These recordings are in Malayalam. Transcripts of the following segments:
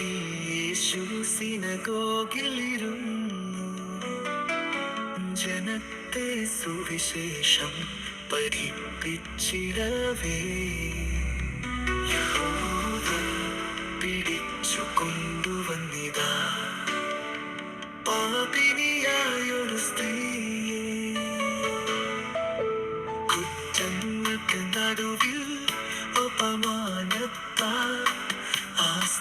യേശു സിനഗോഗിലിരുന്നു ജനത്തെ സുവിശേഷം പഠിപ്പിച്ചിടവേ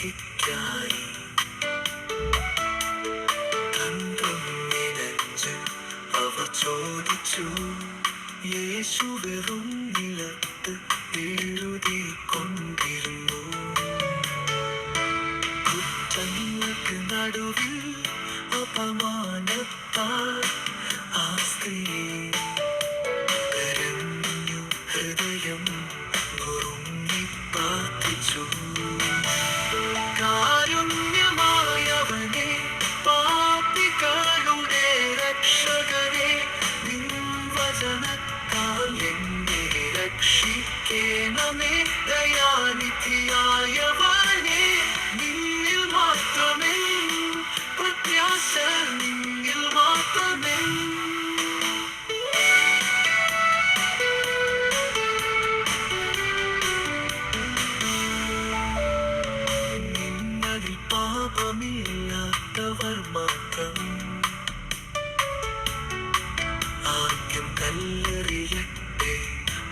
വിധിക്കായി തന്ത്രം നിനച്ച് അവർ ചോദിച്ചു യേശു വെറും നിലത്ത് എഴുതി കൊണ്ടിരുന്നു കുറ്റങ്ങൾക്ക് നടുവിൽ വചനത്താൽ എന്നെ രക്ഷിക്കേണമേ ദയാനിധിയായവനെ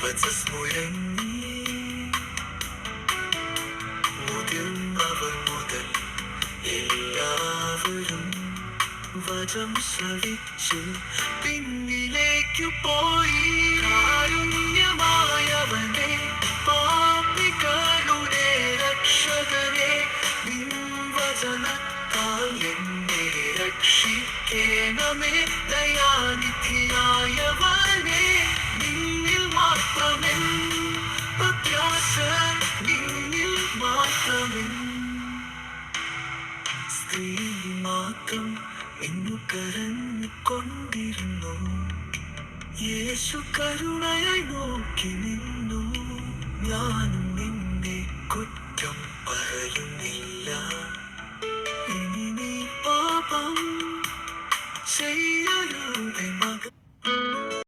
വചസ് മുഴങ്ങി മുതിർന്നവർ മുതൽ എല്ലാവരും വചം ശ്രവിച്ചു പിന്നിലേക്കു പോയി കാരുണ്യമായവനെ പാപികളുടെ രക്ഷകനെ നിൻ എന്നെ രക്ഷിക്കേണമേ. ദയാനിധിയായവനെ സ്ത്രീ മാത്രം ഇന്നു കരഞ്ഞുകൊണ്ടിരുന്നു യേശു കരുണയായി നോക്കി നിന്നു. ഞാനും നിന്നെ കുറ്റം പറയുന്നില്ല